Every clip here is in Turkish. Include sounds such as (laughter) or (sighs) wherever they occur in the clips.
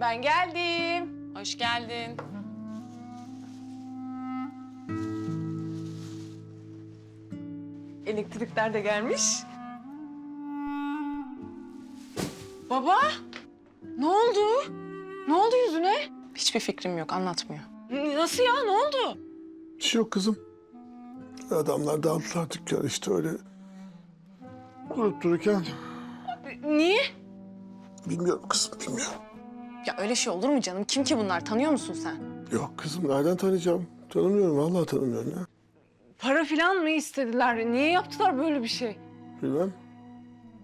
Ben geldim. Hoş geldin. Elektrikler de gelmiş. Baba, ne oldu? Ne oldu yüzüne? Hiçbir fikrim yok, anlatmıyor. Nasıl ya, ne oldu? Bir şey yok kızım. Adamlar dağıttılar dükkanı işte öyle. Durup dururken Niye? bilmiyorum kızım bilmiyorum. Ya öyle şey olur mu canım? Kim ki bunlar? Tanıyor musun sen? Yok kızım nereden tanıyacağım? Tanımıyorum vallahi tanımıyorum ya. Para falan mı istediler? Niye yaptılar böyle bir şey? Bilmem.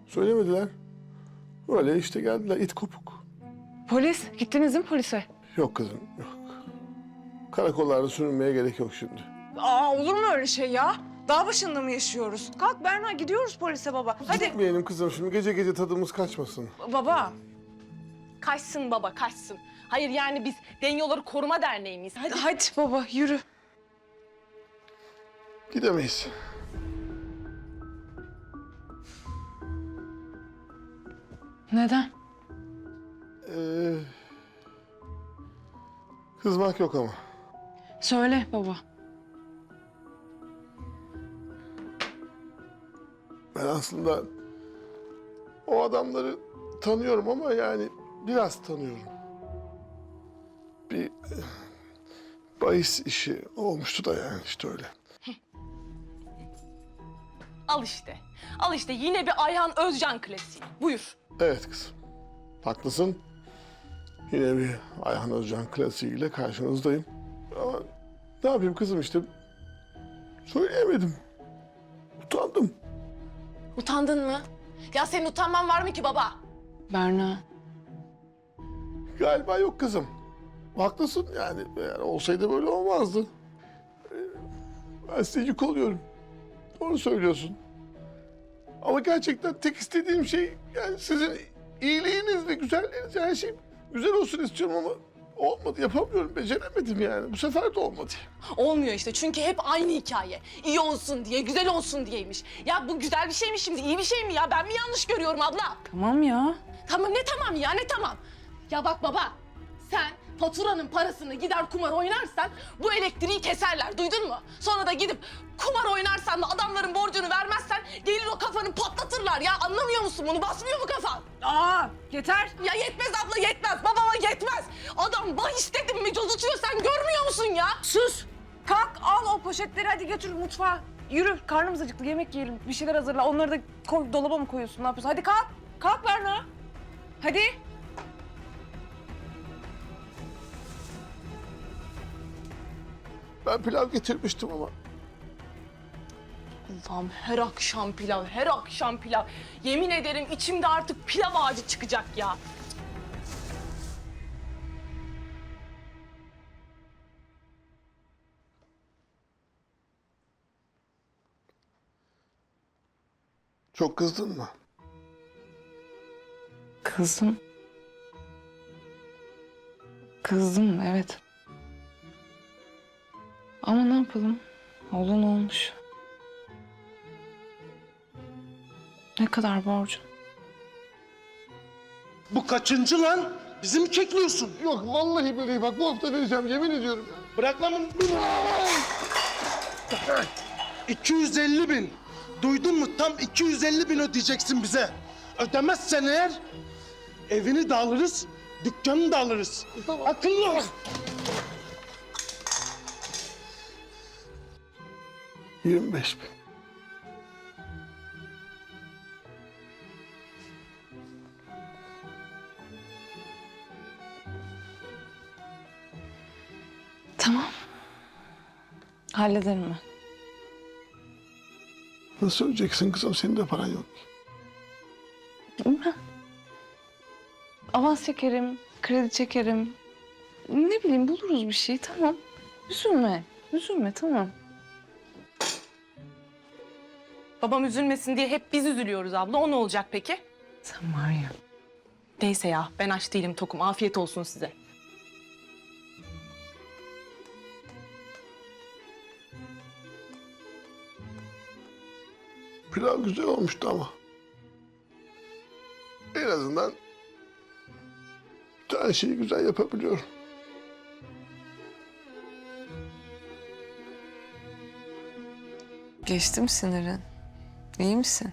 Söylemediler. Öyle işte geldiler it kopuk. Polis, gittiniz mi polise? Yok kızım yok. Karakollarda sürünmeye gerek yok şimdi. Aa olur mu öyle şey ya? Dağ başında mı yaşıyoruz? Kalk Berna gidiyoruz polise baba. Hadi. Gitmeyelim kızım şimdi gece gece tadımız kaçmasın. Baba. Kaçsın baba, kaçsın. Hayır yani biz Denyoları Koruma Derneği miyiz? Hadi. Hadi baba yürü. Gidemeyiz. Neden? Ee, kızmak yok ama. Söyle baba. Ben aslında o adamları tanıyorum ama yani biraz tanıyorum. Bir bahis işi olmuştu da yani işte öyle. Al işte. Al işte yine bir Ayhan Özcan klasiği. Buyur. Evet kızım. Haklısın. Yine bir Ayhan Özcan klasiğiyle karşınızdayım. Ama ne yapayım kızım işte söyleyemedim. Utandım. Utandın mı? Ya senin utanman var mı ki baba? Berna. Galiba yok kızım. Haklısın yani. Eğer olsaydı böyle olmazdı. Ee, Ben size yük oluyorum. Doğru söylüyorsun. Ama gerçekten tek istediğim şey yani sizin iyiliğiniz ve güzelliğiniz. Her şey güzel olsun istiyorum ama olmadı. Yapamıyorum. Beceremedim yani. Bu sefer de olmadı. Olmuyor işte çünkü hep aynı hikaye. İyi olsun diye, güzel olsun diyeymiş. Ya bu güzel bir şey mi şimdi, iyi bir şey mi ya? Ben mi yanlış görüyorum abla? Tamam ya. Tamam ne tamam ya ne tamam. Ya bak baba sen faturanın parasını gider kumar oynarsan bu elektriği keserler duydun mu? Sonra da gidip kumar oynarsan da adamların borcunu vermezsen gelir o kafanı patlatırlar ya anlamıyor musun bunu basmıyor mu kafan? Aa yeter. Ya yetmez abla yetmez babama yetmez. Adam bahis dedim mi cozutuyor sen görmüyor musun ya? Sus. Kalk al o poşetleri hadi götür mutfağa. Yürü karnımız acıktı yemek yiyelim. Bir şeyler hazırla. Onları da koy, dolaba mı koyuyorsun ne yapıyorsun? Hadi kalk. Kalk Berna. Hadi. Ben pilav getirmiştim ama Allah'ım her akşam pilav, her akşam pilav. Yemin ederim içimde artık pilav ağacı çıkacak ya. çok kızdın mı? Kızdım. Kızdım evet. Ama ne yapalım? Olan olmuş. Ne kadar borcun? Bu kaçıncı lan? Bizi mi kekliyorsun? Yok vallahi billahi bak bu hafta vereceğim yemin ediyorum. Bırak lan bunu. 250 bin. Duydun mu? Tam 250 bin ödeyeceksin bize. Ödemezsen eğer evini de alırız, dükkanını da alırız. Akıllı ol. Yirmi beş bin. Tamam. Hallederim ben. Nasıl ödeyeceksin kızım senin de paran yok. Bilmem. Avans çekerim, kredi çekerim. Ne bileyim buluruz bir şey tamam. Üzülme, üzülme tamam. Babam üzülmesin diye hep biz üzülüyoruz abla. O ne olacak peki? Sen var ya. Neyse ya ben aç değilim tokum. Afiyet olsun size. Pilav güzel olmuştu ama. En azından Her şeyi güzel yapabiliyorum. Geçti mi sinirin? İyi misin?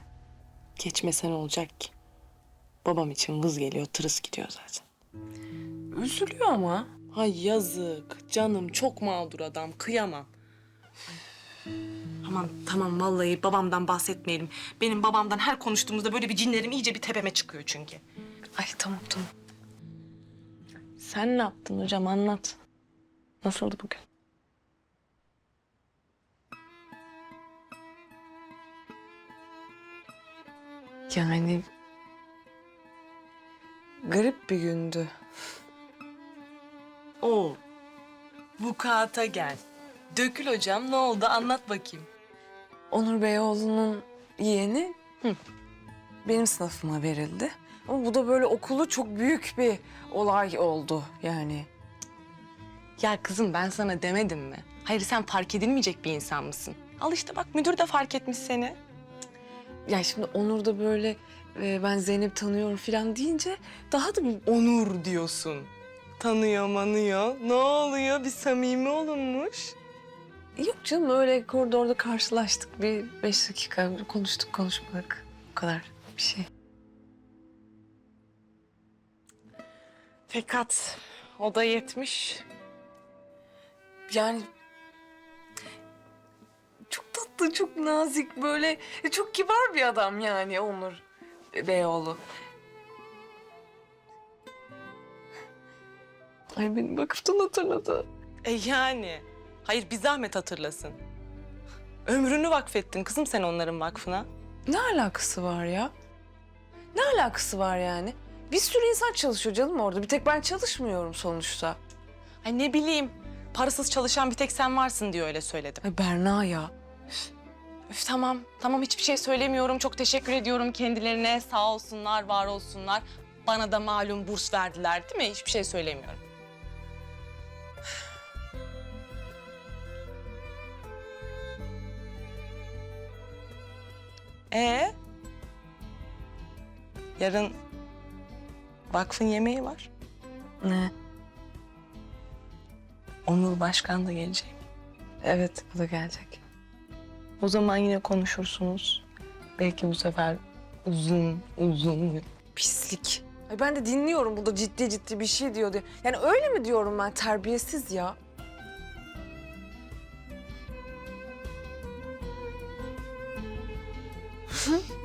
Geçmesen olacak ki. Babam için vız geliyor, tırıs gidiyor zaten. Üzülüyor ama. Ay yazık. Canım çok mağdur adam. Kıyamam. Aman tamam vallahi babamdan bahsetmeyelim. Benim babamdan her konuştuğumuzda böyle bir cinlerim iyice bir tepeme çıkıyor çünkü. Ay tamam tamam. Sen ne yaptın hocam anlat. Nasıldı bugün? Yani garip bir gündü. Oo. Vukuata gel. Dökül hocam ne oldu anlat bakayım. Onur Beyoğlu'nun yeğeni benim sınıfıma verildi. Ama bu da böyle okulu çok büyük bir olay oldu yani. Ya kızım ben sana demedim mi? Hayır sen fark edilmeyecek bir insan mısın? Al işte bak müdür de fark etmiş seni. Ya şimdi Onur da böyle e, ben Zeynep tanıyorum falan deyince daha da bir Onur diyorsun. Tanıyor manıyor. Ne oluyor? Bir samimi olunmuş. Yok canım öyle koridorda karşılaştık bir beş dakika konuştuk konuşmadık. O kadar bir şey. Fakat o da yetmiş. Yani tatlı, çok nazik böyle çok kibar bir adam yani Onur Beyoğlu. Ay beni vakıftan hatırladı. E yani. Hayır bir zahmet hatırlasın. Ömrünü vakfettin kızım sen onların vakfına. Ne alakası var ya? Ne alakası var yani? Bir sürü insan çalışıyor canım orada. Bir tek ben çalışmıyorum sonuçta. Ay ne bileyim. Parasız çalışan bir tek sen varsın diye öyle söyledim. Ay Berna ya. Üf tamam. Tamam hiçbir şey söylemiyorum. Çok teşekkür ediyorum kendilerine. Sağ olsunlar, var olsunlar. Bana da malum burs verdiler değil mi? Hiçbir şey söylemiyorum. (sighs) Ee? Yarın vakfın yemeği var. Ne? Onur Başkan da gelecek. Evet o da gelecek. O zaman yine konuşursunuz. Belki bu sefer uzun uzun. Pislik. Ay ben de dinliyorum burada ciddi ciddi bir şey diyor diye. Yani öyle mi diyorum ben terbiyesiz ya. (laughs)